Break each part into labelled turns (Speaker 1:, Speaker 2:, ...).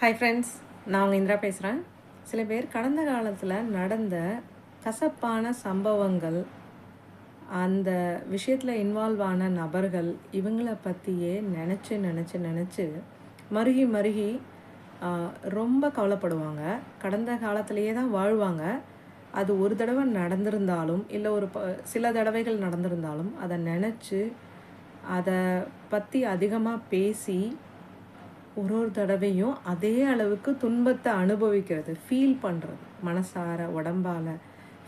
Speaker 1: Hi friends நான் உங்கள் இந்திரா பேசுகிறேன் சில பேர் கடந்த காலத்தில் நடந்த கசப்பான சம்பவங்கள் அந்த விஷயத்தில் இன்வால்வ் ஆன நபர்கள் இவங்கள பற்றியே நினச்சி நினச்சி நினச்சி மருகி மருகி ரொம்ப கவலைப்படுவாங்க. கடந்த காலத்திலேயே தான் வாழ்வாங்க. அது ஒரு தடவை நடந்திருந்தாலும் இல்லை ஒரு ப சில தடவைகள் நடந்திருந்தாலும் அதை நினச்சி அதை பற்றி அதிகமாக பேசி ஒரு ஒரு தடவையும் அதே அளவுக்கு துன்பத்தை அனுபவிக்கிறது ஃபீல் பண்ணுறது மனசார உடம்பால்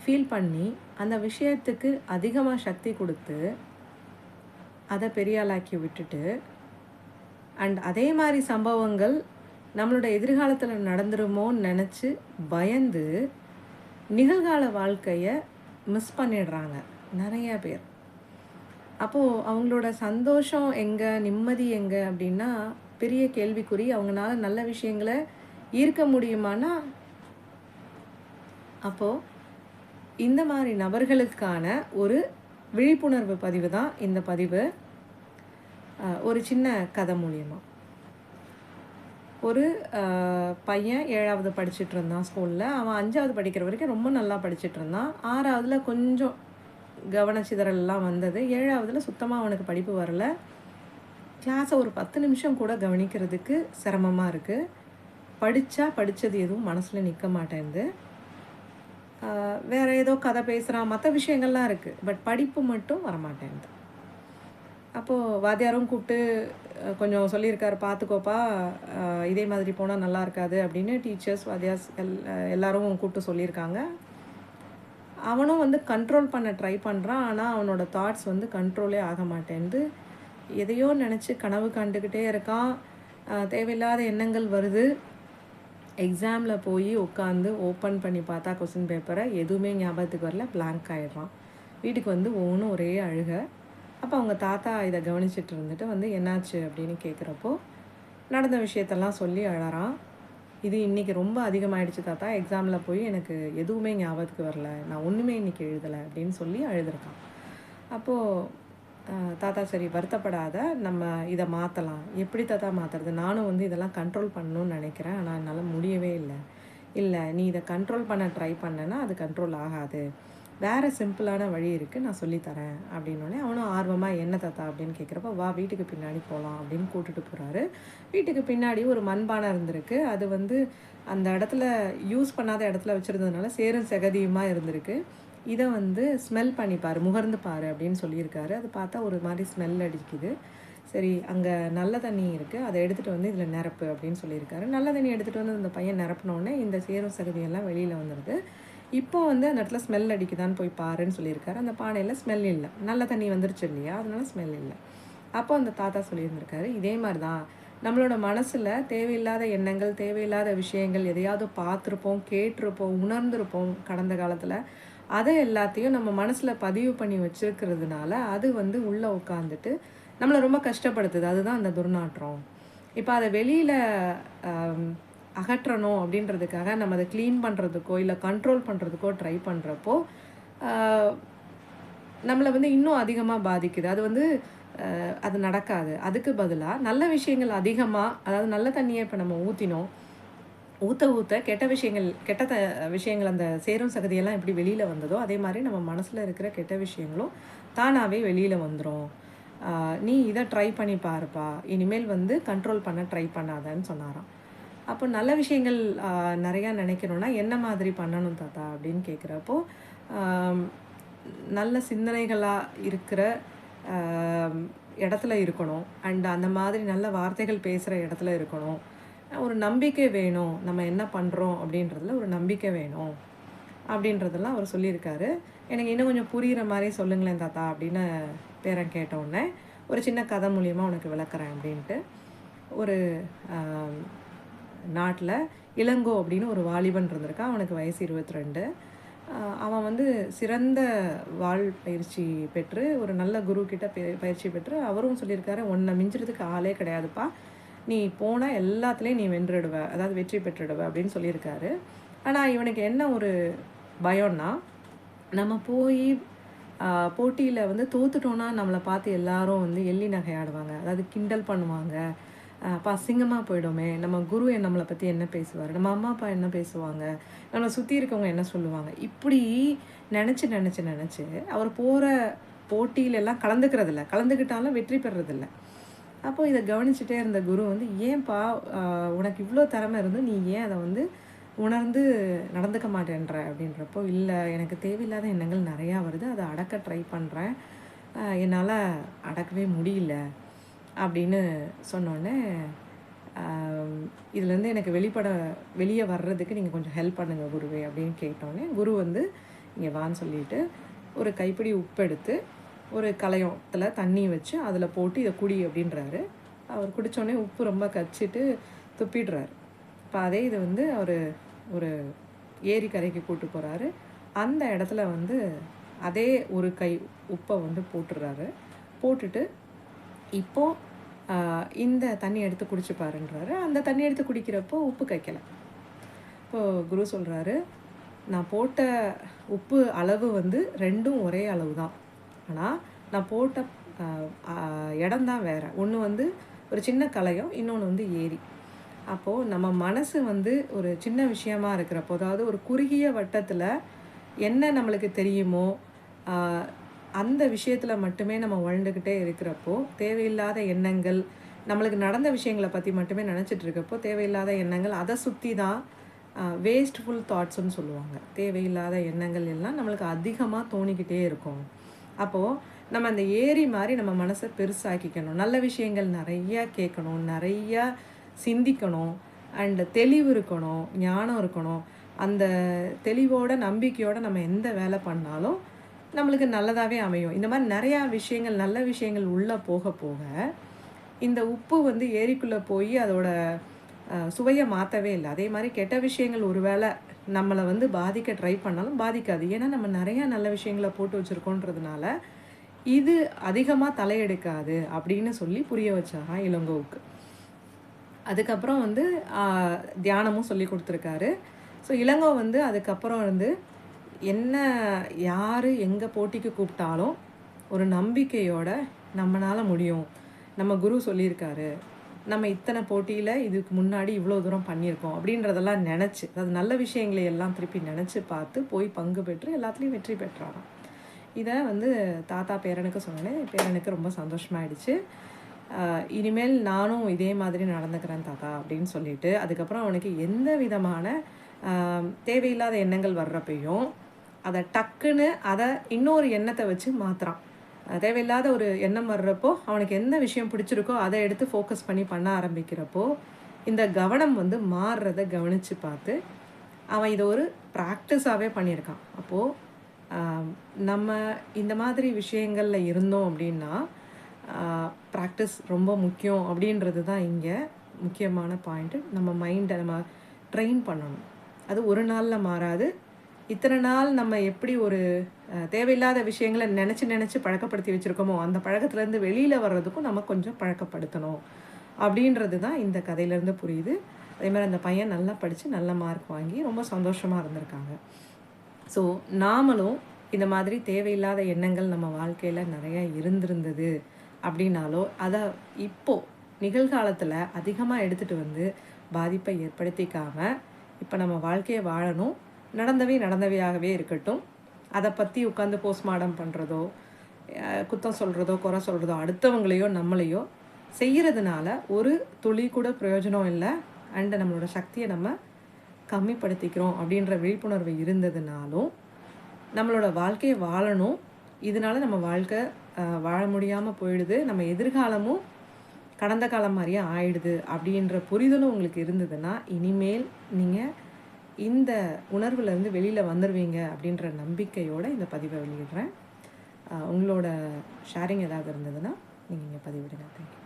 Speaker 1: ஃபீல் பண்ணி அந்த விஷயத்துக்கு அதிகமாக சக்தி கொடுத்து அதை பெரியாளாக்கி விட்டுட்டு அண்ட் அதே மாதிரி சம்பவங்கள் நம்மளோட எதிர்காலத்தில் நடந்துருமோன்னு நினச்சி பயந்து நிகழ்கால வாழ்க்கையை மிஸ் பண்ணிடுறாங்க நிறைய பேர். அப்போது அவங்களோட சந்தோஷம் எங்கே நிம்மதி எங்கே அப்படின்னா பெரிய கேள்விக்குறி. அவங்களால நல்ல விஷயங்களை ஈர்க்க முடியுமானா அப்போது இந்த மாதிரி நபர்களுக்கான ஒரு விழிப்புணர்வு பதிவு தான் இந்த பதிவு. அஹ், ஒரு சின்ன கதை மூலியமாக ஒரு அஹ், பையன் ஏழாவது படிச்சுட்டு இருந்தான் ஸ்கூலில் அவன் அஞ்சாவது படிக்கிற வரைக்கும் ரொம்ப நல்லா படிச்சுட்டு இருந்தான். ஆறாவதுல கொஞ்சம் கவனச்சிதறல்லாம் வந்தது. ஏழாவதுல சுத்தமாக அவனுக்கு படிப்பு வரல. கிளாஸை ஒரு பத்து நிமிஷம் கூட கவனிக்கிறதுக்கு சிரமமாக இருக்குது படித்தா படித்தது எதுவும் மனசில் நிற்க மாட்டேங்குது. வேறு வேற ஏதோ கதை பேசுகிறான் மற்ற விஷயங்கள்லாம் இருக்குது பட் படிப்பு மட்டும் வரமாட்டேங்குது. அப்போது வாத்தியாரும் கூப்பிட்டு கொஞ்சம் சொல்லியிருக்காரு பார்த்துக்கோப்பா இதே மாதிரி போனால் நல்லா இருக்காது அப்படின்னு டீச்சர்ஸ் வாத்தியார்ஸ் எல் எல்லோரும் கூப்பிட்டு சொல்லியிருக்காங்க. அவனும் வந்து கண்ட்ரோல் பண்ண ட்ரை பண்ணுறான் ஆனால் அவனோட தாட்ஸ் வந்து கண்ட்ரோலே ஆக மாட்டேங்குது. எதையோ நினச்சி கனவு கண்டுக்கிட்டே இருக்கான் தேவையில்லாத எண்ணங்கள் வருது. எக்ஸாமில் போய் உட்காந்து ஓப்பன் பண்ணி பார்த்தா கொஸ்டின் பேப்பரை எதுவுமே ஞாபகத்துக்கு வரல பிளாங்க் ஆகிடுறான் வீட்டுக்கு வந்து ஒவ்வொன்றும் ஒரே அழுக. அப்போ அவங்க தாத்தா இதை கவனிச்சிட்டு இருந்துட்டு வந்து என்னாச்சு? அப்படின்னு கேட்குறப்போ நடந்த விஷயத்தெல்லாம் சொல்லி அழறான். இது இன்றைக்கி ரொம்ப அதிகமாயிடுச்சு தாத்தா. எக்ஸாமில் போய் எனக்கு எதுவுமே ஞாபகத்துக்கு வரல. நான் ஒன்றுமே இன்றைக்கி எழுதலை அப்படின்னு சொல்லி அழுதுருக்கான். அப்போது தாத்தா சரி வருத்தப்படாத. நம்ம இதை மாற்றலாம் எப்படி தாத்தா மாற்றுறது நானும் வந்து இதெல்லாம் கண்ட்ரோல் பண்ணணும்னு நினைக்கிறேன். ஆனால் என்னால் முடியவே இல்லை. இல்லை நீ இதை கண்ட்ரோல் பண்ண ட்ரை பண்ணனா அது கண்ட்ரோல் ஆகாது. வேறு சிம்பிளான வழி இருக்குது நான் சொல்லித்தரேன். அப்படின்னோடனே அவனும் ஆர்வமாக என்ன தாத்தா? அப்படின்னு கேட்குறப்ப வா வீட்டுக்கு பின்னாடி போகலாம் அப்படின்னு கூட்டிட்டு போகிறாரு வீட்டுக்கு பின்னாடி ஒரு மண்பானை இருந்திருக்கு. அது வந்து அந்த இடத்துல யூஸ் பண்ணாத இடத்துல வச்சுருந்ததுனால சேரும் செகதியுமாக இருந்திருக்கு. இதை வந்து ஸ்மெல் பண்ணி பாரு முகர்ந்து பாரு அப்படின்னு சொல்லியிருக்காரு. அது பார்த்தா ஒரு மாதிரி ஸ்மெல் அடிக்குது. சரி அங்கே நல்ல தண்ணி இருக்குது அதை எடுத்துகிட்டு வந்து இதில் நிரப்பு அப்படின்னு சொல்லியிருக்காரு. நல்ல தண்ணி எடுத்துகிட்டு வந்து அந்த பையன் நிரப்பினோடனே இந்த சேரும் சகதியெல்லாம் வெளியில் வந்துடுது இப்போ வந்து அந்த இடத்துல ஸ்மெல் அடிக்குதான்னு போய் பாருன்னு சொல்லியிருக்காரு. அந்த பானையில் ஸ்மெல் இல்லை. நல்ல தண்ணி வந்துருச்சு இல்லையா? அதனால ஸ்மெல் இல்லை. அப்போ அந்த தாத்தா சொல்லியிருந்திருக்காரு இதே மாதிரி தான் நம்மளோட மனசில் தேவையில்லாத எண்ணங்கள் தேவையில்லாத விஷயங்கள் எதையாவது பார்த்துருப்போம் கேட்டிருப்போம் உணர்ந்திருப்போம் கடந்த காலத்தில். அதை எல்லாத்தையும் நம்ம மனசில் பதிவு பண்ணி வச்சுருக்கிறதுனால அது வந்து உள்ளே உட்காந்துட்டு நம்மளை ரொம்ப கஷ்டப்படுத்துது. அதுதான் அந்த துர்நாற்றம். இப்போ அதை வெளியில் அகற்றணும் அப்படின்றதுக்காக நம்ம அதை க்ளீன் பண்ணுறதுக்கோ இல்லை கண்ட்ரோல் பண்ணுறதுக்கோ ட்ரை பண்ணுறப்போ நம்மளை வந்து இன்னும் அதிகமாக பாதிக்குது. அது வந்து அது நடக்காது. அதுக்கு பதிலாக நல்ல விஷயங்கள் அதிகமாக அதாவது நல்ல தண்ணியை இப்போ நம்ம ஊற்றினோம் ஊற்ற ஊற்ற கெட்ட விஷயங்கள் கெட்ட த விஷயங்கள் அந்த சேரும் சகதியெல்லாம் எப்படி வெளியில் வந்ததோ அதே மாதிரி நம்ம மனசில் இருக்கிற கெட்ட விஷயங்களும் தானாகவே வெளியில் வந்துடும் நீ இதை ட்ரை பண்ணி பாருப்பா. இனிமேல் வந்து கண்ட்ரோல் பண்ண ட்ரை பண்ணாதன்னு சொன்னாராம். அப்போ நல்ல விஷயங்கள் நிறையா நினைக்கணும்னா என்ன மாதிரி பண்ணணும் தாத்தா அப்படின்னு கேட்குறப்போ நல்ல சிந்தனைகளாக இருக்கிற இடத்துல இருக்கணும். அண்ட் அந்த மாதிரி நல்ல வார்த்தைகள் பேசுகிற இடத்துல இருக்கணும். ஒரு நம்பிக்கை வேணும். நம்ம என்ன பண்ணுறோம் அப்படின்றதுல ஒரு நம்பிக்கை வேணும். அப்படின்றதெல்லாம் அவர் சொல்லியிருக்காரு. எனக்கு இன்னும் கொஞ்சம் புரிகிற மாதிரி சொல்லுங்களேன் தாத்தா அப்படின்னு பேரன் கேட்டவுடனே ஒரு சின்ன கதை மூலியமாக உனக்கு விளக்குறேன் அப்படின்ட்டு ஒரு நாட்டில் இளங்கோ அப்படின்னு ஒரு வாலிபன் இருந்திருக்கான். அவனுக்கு வயசு இருபத்தி ரெண்டு அவன் வந்து சிறந்த வாழ் பயிற்சி பெற்று ஒரு நல்ல குரு கிட்ட பயிற்சி பெற்று அவரும் சொல்லியிருக்காரு உன்னை மிஞ்சுறதுக்கு ஆளே கிடையாதுப்பா. நீ போனால் எல்லாத்துலேயும் நீ வென்றுடுவ அதாவது வெற்றி பெற்றுடுவ அப்படின்னு சொல்லியிருக்காரு. ஆனால் இவனுக்கு என்ன ஒரு பயம்னா நம்ம போய் போட்டியில் வந்து தோத்துட்டோன்னா நம்மளை பார்த்து எல்லாரும் வந்து எள்ளி நகையாடுவாங்க அதாவது கிண்டல் பண்ணுவாங்க. அப்போ அசிங்கமாக போயிடுமே. நம்ம குரு நம்மளை பற்றி என்ன பேசுவார்? நம்ம அம்மா அப்பா என்ன பேசுவாங்க? நம்மளை சுற்றி இருக்கவங்க என்ன சொல்லுவாங்க? இப்படி நினச்சி நினச்சி நினச்சி அவர் போகிற போட்டியிலெல்லாம் கலந்துக்கிறதில்ல. கலந்துக்கிட்டாலும் வெற்றி பெறதில்ல அப்போ இதை கவனிச்சுட்டே இருந்த குரு வந்து ஏன்பா உனக்கு இவ்வளோ திறமை இருந்து நீ ஏன் அதை வந்து உணர்ந்து நடந்துக்க மாட்டேன்ற? அப்படின்றப்போ இல்லை எனக்கு தேவையில்லாத எண்ணங்கள் நிறையா வருது. அதை அடக்க ட்ரை பண்ணுறேன் என்னால் அடக்கவே முடியல. அப்படின்னு சொன்னோடனே இதுலேருந்து எனக்கு வெளிப்பட வெளியே வர்றதுக்கு நீங்கள் கொஞ்சம் ஹெல்ப் பண்ணுங்கள் குருவே. அப்படின்னு கேட்டோன்னே குரு வந்து இங்கே வான்னு சொல்லிட்டு ஒரு கைப்பிடி உப்பு எடுத்து ஒரு கலையத்தில் தண்ணி வச்சு அதில் போட்டு இதை குடி அப்படின்றாரு. அவர் குடித்தோடனே உப்பு ரொம்ப கச்சிட்டு துப்பிடுறாரு. இப்போ அதே இது வந்து அவர் ஒரு ஏரி கரைக்கு கூட்டு போகிறாரு அந்த இடத்துல வந்து அதே ஒரு கை உப்பை வந்து போட்டுடுறாரு. போட்டுட்டு இப்போ இந்த தண்ணி எடுத்து குடிச்சு பாருன்றாரு. அந்த தண்ணி எடுத்து குடிக்கிறப்போ உப்பு கைக்கலை இப்போ குரு சொல்கிறாரு நான் போட்ட உப்பு அளவு வந்து ரெண்டும் ஒரே அளவு தான் ஆனால் நான் போட்ட இடம் தான் வேறு. ஒன்று வந்து ஒரு சின்ன கலையம் இன்னொன்று வந்து ஏரி. அப்போது நம்ம மனசு வந்து ஒரு சின்ன விஷயமா இருக்கிறப்போ அதாவது ஒரு குறுகிய வட்டத்தில் என்ன நம்மளுக்கு தெரியுமோ அந்த விஷயத்தில் மட்டுமே நம்ம வாழ்ந்துக்கிட்டே இருக்கிறப்போ தேவையில்லாத எண்ணங்கள் நம்மளுக்கு நடந்த விஷயங்களை பற்றி மட்டுமே நினச்சிட்டு இருக்கப்போ தேவையில்லாத எண்ணங்கள் அதை சுற்றி தான் வேஸ்ட்ஃபுல் தாட்ஸுன்னு சொல்லுவாங்க. தேவையில்லாத எண்ணங்கள் எல்லாம் நம்மளுக்கு அதிகமாக தோணிக்கிட்டே இருக்கும். அப்போது நம்ம அந்த ஏரி மாதிரி நம்ம மனசை பெருசாக்கிக்கணும். நல்ல விஷயங்கள் நிறையா கேட்கணும் நிறையா சிந்திக்கணும் அண்டு தெளிவு இருக்கணும் ஞானம் இருக்கணும். அந்த தெளிவோட நம்பிக்கையோட நம்ம எந்த வேலை பண்ணாலும் நம்மளுக்கு நல்லதாகவே அமையும். இந்த மாதிரி நிறையா விஷயங்கள் நல்ல விஷயங்கள் உள்ளே போக போக இந்த உப்பு வந்து ஏரிக்குள்ளே போய் அதோட சுவையை மாற்றவே இல்லை. அதே மாதிரி கெட்ட விஷயங்கள் ஒருவேளை நம்மளை வந்து பாதிக்க ட்ரை பண்ணாலும் பாதிக்காது. ஏன்னா நம்ம நிறையா நல்ல விஷயங்களை போட்டு வச்சுருக்கோன்றதுனால இது அதிகமாக தலையெடுக்காது அப்படின்னு சொல்லி புரிய வச்சாங்க இளங்கோவுக்கு. அதுக்கப்புறம் வந்து தியானமும் சொல்லி கொடுத்துருக்காரு. ஸோ இளங்கோ வந்து அதுக்கப்புறம் வந்து என்ன யார் எங்கே போட்டிக்கு கூப்பிட்டாலும் ஒரு நம்பிக்கையோட நம்மளால் முடியும். நம்ம குரு சொல்லியிருக்காரு. நம்ம இத்தனை போட்டியில் இதுக்கு முன்னாடி இவ்வளோ தூரம் பண்ணியிருக்கோம் அப்படின்றதெல்லாம் நினச்சி அதாவது நல்ல விஷயங்களை எல்லாம் திருப்பி நினச்சி பார்த்து போய் பங்கு பெற்று எல்லாத்துலேயும் வெற்றி பெற்றாராம். இதை வந்து தாத்தா பேரனுக்கு சொன்னேன் பேரனுக்கு ரொம்ப சந்தோஷமாயிடுச்சு. இனிமேல் நானும் இதே மாதிரி நடந்துக்கிறேன் தாத்தா அப்படின்னு சொல்லிட்டு அதுக்கப்புறம் அவனுக்கு எந்த விதமான தேவையில்லாத எண்ணங்கள் வர்றப்பையும் அதை டக்குன்னு அதை இன்னொரு எண்ணத்தை வச்சு மாத்துறான். தேவையில்லாத ஒரு எண்ணம் வர்றப்போ அவனுக்கு எந்த விஷயம் பிடிச்சிருக்கோ அதை எடுத்து ஃபோக்கஸ் பண்ணி பண்ண ஆரம்பிக்கிறப்போ இந்த கவனம் வந்து மாறுறதை கவனித்து பார்த்து அவன் இதை ஒரு ப்ராக்டிஸாகவே பண்ணியிருக்கான். அப்போது நம்ம இந்த மாதிரி விஷயங்களில் இருந்தோம் அப்படின்னா ப்ராக்டிஸ் ரொம்ப முக்கியம் அப்படின்றது தான் இங்கே முக்கியமான பாயிண்ட்டு நம்ம மைண்டை நம்ம ட்ரெயின் பண்ணணும். அது ஒரு நாளில் மாறாது. இத்தனை நாள் நம்ம எப்படி ஒரு தேவையில்லாத விஷயங்களை நினச்சி நினச்சி பழக்கப்படுத்தி வச்சுருக்கோமோ அந்த பழக்கத்துலேருந்து வெளியில் வர்றதுக்கும் நம்ம கொஞ்சம் பழக்கப்படுத்தணும் அப்படின்றது தான் இந்த கதையிலேருந்து புரியுது. அதே மாதிரி அந்த பையன் நல்லா படித்து நல்ல மார்க் வாங்கி ரொம்ப சந்தோஷமாக இருந்திருக்காங்க. ஸோ நாமளும் இந்த மாதிரி தேவையில்லாத எண்ணங்கள் நம்ம வாழ்க்கையில் நிறைய இருந்திருந்தது அப்படின்னாலோ அதை இப்போது நிகழ்காலத்தில் அதிகமாக எடுத்துகிட்டு வந்து பாதிப்பை ஏற்படுத்திக்காமல் இப்போ நம்ம வாழ்க்கையை வாழணும். நடந்தவை நடந்தவையாகவே இருக்கட்டும். அதை பற்றி உட்காந்து போஸ்ட்மார்டம் பண்ணுறதோ குத்தம் சொல்கிறதோ குறை சொல்கிறதோ அடுத்தவங்களையோ நம்மளையோ செய்கிறதுனால ஒரு துளி கூட பிரயோஜனம் இல்லை. அண்டு நம்மளோட சக்தியை நம்ம கம்மிப்படுத்திக்கிறோம் அப்படின்ற விழிப்புணர்வு இருந்ததுனாலும் நம்மளோட வாழ்க்கையை வாழணும். இதனால நம்ம வாழ்க்கை வாழ முடியாமல் போயிடுது. நம்ம எதிர்காலமும் கடந்த காலம் மாதிரியே ஆயிடுது அப்படின்ற புரிதலும் உங்களுக்கு இருந்ததுன்னா இனிமேல் நீங்கள் இந்த உணர்வுலேருந்து வெளியில் வந்துடுவீங்க அப்படின்ற நம்பிக்கையோடு இந்த பதிவை வெளியிடுறேன். உங்களோட ஷேரிங் ஏதாவது இருந்ததுன்னா நீங்கள் இங்கே பதிவிடுங்க. தேங்க்யூ